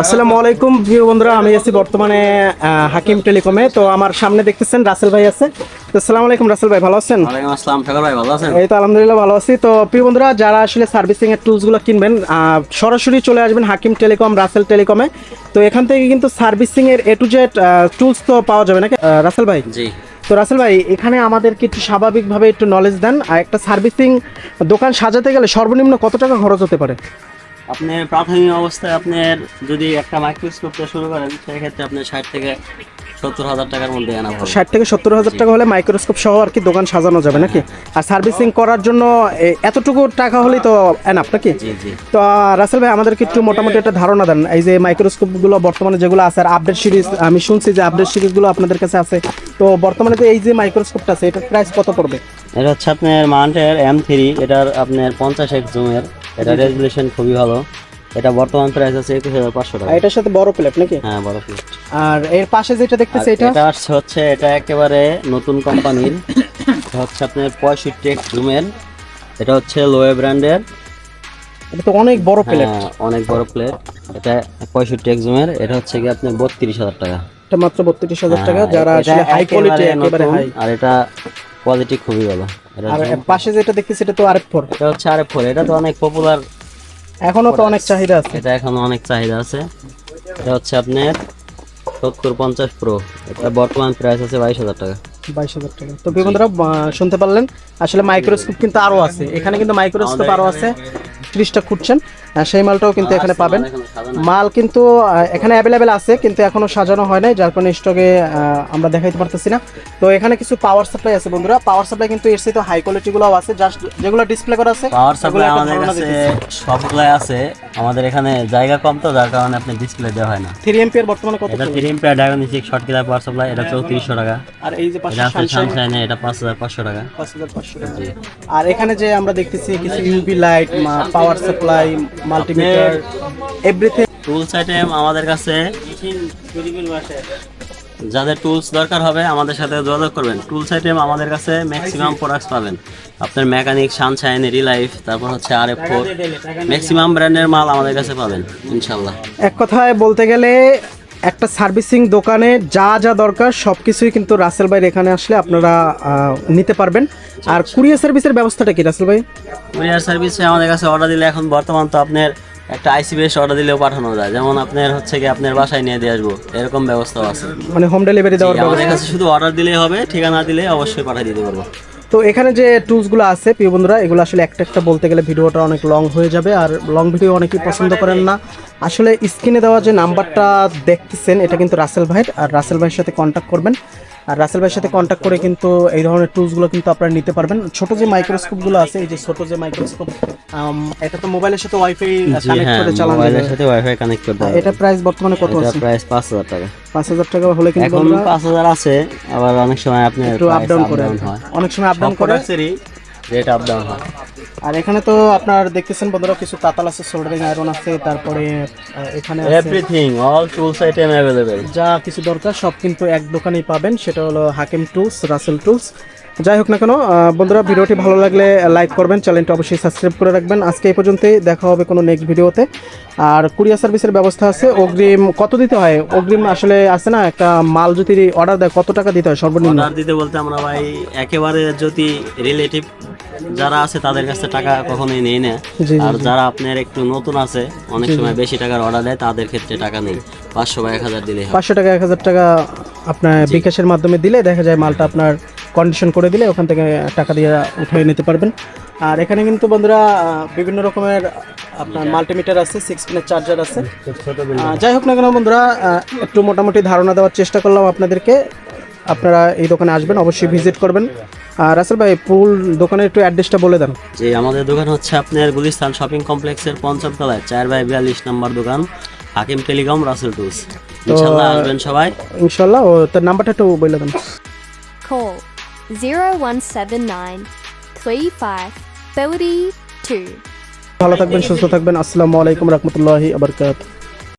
আসসালামু আলাইকুম প্রিয় বন্ধুরা আমি আছি বর্তমানে হাকিম টেলিকমে। তো আমার সামনে দেখতেছেন রাসেল ভাই আছে। তো আসসালামু আলাইকুম রাসেল ভাই ভালো আছেন? আসসালাম ভাই ভালো আছেন? এই তো আলহামদুলিল্লাহ ভালো আছি। তো প্রিয় বন্ধুরা যারা আসলে সার্ভিসিং এর টুলসগুলো কিনবেন সরাসরি চলে আসবেন হাকিম টেলিকম রাসেল টেলিকমে। তো এখান থেকে কিন্তু সার্ভিসিং এর এ টু জেড টুলস তো পাওয়া যাবে নাকি? রাসেল ভাই? জি। তো রাসেল ভাই এখানে আমাদেরকে একটু স্বাভাবিকভাবে একটু নলেজ দেন। আর একটা সার্ভিসিং দোকান সাজাতে গেলে সর্বনিম্ন কত টাকা খরচ হতে পারে? আপনি প্রাথমিক অবস্থায় আপনার যদি একটা মাইক্রোস্কোপ দিয়ে শুরু করেন সেক্ষেত্রে আপনি ষাট থেকে সত্তর হাজার টাকার মধ্যে আনা হবে। ষাট থেকে সত্তর হাজার টাকা হলে মাইক্রোস্কোপ সহ আর কি দোকান সাজানো যাবে নাকি? আর সার্ভিসিং করার জন্য এতটুকু টাকা হলেই তো এনাফ নাকি? তো রাসেল ভাই আমাদেরকে একটু মোটামুটি একটা ধারণা দেন। এই যে মাইক্রোস্কোপগুলো বর্তমানে যেগুলো আছে আর আপডেট সিরিজ আমি শুনছি যে আপডেট সিরিজগুলো আপনাদের কাছে আছে। তো বর্তমানে যে এই যে মাইক্রোস্কোপটা আছে এটার প্রাইস কত পড়বে? এটা হচ্ছে আপনার মাউন্টের এম থ্রি এটার আপনার পঞ্চাশ এক জুমের এটা রেজুলেশন খুবই ভালো। এটা বর্তমান প্রাইস আছে একুশ হাজার পাঁচশো টাকা। এটার সাথে বড় প্লেট নাকি? হ্যাঁ বড় প্লেট আর এর পাশে যেটা দেখতেছি এটা? এটা আসছে হচ্ছে এটা একেবারে নতুন কোম্পানির। হচ্ছে আপনার পঁয়ষট্টি এক জুমের এটা হচ্ছে লোয়ে ব্র্যান্ডের এটা তো অনেক বড় প্লেট হ্যাঁ, অনেক বড় প্লেট এটা পঁয়ষট্টি এক জুমের এটা হচ্ছে কি আপনার বত্রিশ হাজার টাকা। এটা মাত্র বত্রিশ হাজার টাকা। হ্যাঁ, যারা আসলে হাই কোয়ালিটি একেবারে হাই আর এটা কোয়ালিটি খুবই ভালো। আর পাশে যেটা দেখতেছি এটা তো আরেক ফোর এটা হচ্ছে আরে ফোর এটা তো অনেক পপুলার এখনও তো অনেক চাহিদা আছে। এটা এখনও অনেক চাহিদা আছে। এটা হচ্ছে আপনার সত্তর পঞ্চাশ প্রো এটা বর্তমান প্রাইস আছে বাইশ হাজার টাকা। বাইশ হাজার টাকা। তো বন্ধুরা শুনতে পারলেন? আসলে মাইক্রোস্কোপ কিন্তু আরও আছে। এখানে কিন্তু মাইক্রোস্কোপ আরও আছে। ত্রিশটা খুঁজছেন সেই মালটাও কিন্তু এখানে পাবেন। মাল কিন্তু এখানে অ্যাভেলেবেল আছে কিন্তু এখনও সাজানো হয় নাই যার কারণে স্টকে আমরা দেখাইতে পারতেছি না। তো এখানে কিছু পাওয়ার সাপ্লাই আছে বন্ধুরা। পাওয়ার সাপ্লাই কিন্তু এর সাথে হাই কোয়ালিটি গুলোও আছে। জাস্ট যেগুলো ডিসপ্লে করা আছে পাওয়ার সাপ্লাই আমাদের কাছে। সবগুলাই আছে। আমাদের এখানে জায়গা কম তো যার কারণে আপনি ডিসপ্লে দেওয়া হয় না। থ্রি এমপিয়ার বর্তমানে কত এটা three ampere diagnostic short killer power supply এটা চৌত্রিশশো টাকা। আর এই যে পাশে এটা আছে সানশাইন এটা পাঁচ হাজার পাঁচশো টাকা। পাঁচ হাজার পাঁচশো টাকা। আর এখানে যে আমরা দেখতেছি কিছু UV light power supply multimeter everything tools item আমাদের কাছে। যাদের টুলস দরকার হবে আমাদের সাথে যোগাযোগ করবেন। টুলস আইটেম আমাদের কাছে ম্যাক্সিমাম প্রোডাক্টস পাবেন। আপনার মেকানিক সানশাইন রিলাইফ তারপর হচ্ছে আর এফ ফোর ম্যাক্সিমাম ব্র্যান্ডের মাল আমাদের কাছে পাবেন ইনশাল্লাহ এক কথায় বলতে গেলে একটা সার্ভিসিং দোকানে যা যা দরকার সব কিছুই কিন্তু রাসেল ভাইয়ের এখানে আসলে আপনারা নিতে পারবেন। আর কুরিয়ার সার্ভিসের ব্যবস্থাটা কি রাসেল ভাই? কুরিয়ার সার্ভিসে আমাদের কাছে অর্ডার দিলে এখন বর্তমান তো আপনার একটা আইসি বেস অর্ডার দিলেও পাঠানো যায়। যেমন আপনার হচ্ছে কি আপনার বাসায় নিয়ে দিয়ে আসব এরকম ব্যবস্থাও আছে। মানে হোম ডেলিভারি দেওয়ার আমাদের ব্যবস্থা? কাছে শুধু অর্ডার দিলেই হবে ঠিকানা দিলে অবশ্যই পাঠিয়ে দিতে পারব। তো এখানে যে টুলসগুলো আছে, প্রিয় বন্ধুরা, এগুলো আসলে একটা একটা বলতে গেলে ভিডিওটা অনেক লং হয়ে যাবে, আর লং ভিডিও অনেকেই পছন্দ করেন না। আসলে স্ক্রিনে দেওয়া যে নাম্বারটা দেখতেছেন, এটা কিন্তু রাসেল ভাইয়ের, আর রাসেল ভাইয়ের সাথে কন্ট্যাক্ট করবেন। আর রাসেল ভাইয়ের সাথে কন্ট্যাক্ট করে কিন্তু এই ধরনের টুলসগুলো কিন্তু আপনারা নিতে পারবেন। ছোট যে মাইক্রোস্কোপগুলো আছে এই যে ছোট যে মাইক্রোস্কোপ এটা তো মোবাইলের সাথে ওয়াইফাই জি কানেক্ট হ্যাঁ করে চালানো মোবাইলের সাথে ওয়াইফাই কানেক্ট করতে হবে এটা প্রাইস বর্তমানে কত আছে? প্রাইস পাঁচ হাজার টাকা। পাঁচ হাজার টাকা হলে কিন্তু এখন বন্ধুরা পাঁচ হাজার আছে আবার অনেক সময় আপনি একটু আপ ডাউন করে অনেক সময় আপ ডাউন সব করে। প্রোডাক্টসেরই রেট আপ ডাউন হয়। আর এখানে তো আপনার দেখতেছেন বন্ধুরা কিছু তাতাল আছে সোল্ডারিং আয়রন আছে তারপরে এখানে everything all tools item available যা কিছু দরকার সব কিন্তু এক দোকানেই পাবেন সেটা হলো হাকিম টুলস রাসেল টুলস যাই হোক না কেন বন্ধুরা ভিডিওটি ভালো লাগলে লাইক করবেন চ্যানেলটা অবশ্যই সাবস্ক্রাইব করে রাখবেন। আজকে এই পর্যন্তই দেখা হবে কোনো নেক্সট ভিডিওতে। আর কুরিয়ার সার্ভিসের ব্যবস্থা আছে অগ্রিম কত দিতে হয়? অগ্রিম আসলে আছে না একটা মাল যদি অর্ডার দেয় কত টাকা দিতে হয় সর্বনিম্ন? অর্ডার দিতে বলতে আমরা ভাই একেবারে যদি রিলেটিভ যারা আছে তাদের কাছে টাকা কখনোই নেই না। আর যারা আপনার একটু নতুন আছে অনেক সময় বেশি টাকার অর্ডার দেয় তাদের ক্ষেত্রে টাকা নেই। পাঁচশো বা এক হাজার দিলে পাঁচশো টাকা এক হাজার টাকা আপনার বিকাশের মাধ্যমে দিলে দেখা যায় মালটা আপনার কন্ডিশন করে দিলে ওখান থেকে টাকা দিয়ে উঠিয়ে নিতে পারবেন। আর এখানে কিন্তু বন্ধুরা বিভিন্ন রকমের আপনার মাল্টিমিটার আছে সিক্স পিনের চার্জার আছে। যাই হোক না কেন বন্ধুরা একটু মোটামুটি ধারণা দেওয়ার চেষ্টা করলাম আপনাদেরকে। আপনারা এই দোকানে আসবেন অবশ্যই ভিজিট করবেন। আর রাসেল ভাই ফুল দোকানের একটু অ্যাড্রেসটা বলে দেন। যে আমাদের দোকান হচ্ছে আপনার গুলিস্তান শপিং কমপ্লেক্সের পঞ্চম তলায় চার বাই বিয়াল্লিশ নম্বর দোকান হাকিম টেলিকম রাসেল টুলস। ইনশাল্লাহ আসবেন সবাই। ইনশাল্লাহ ও তার নাম্বারটা একটু বলে দেন। Call 0179 35 32. ভালো থাকবেন সুস্থ থাকবেন। আসসালামু আলাইকুম রহমতুল্লাহি আবরকাত।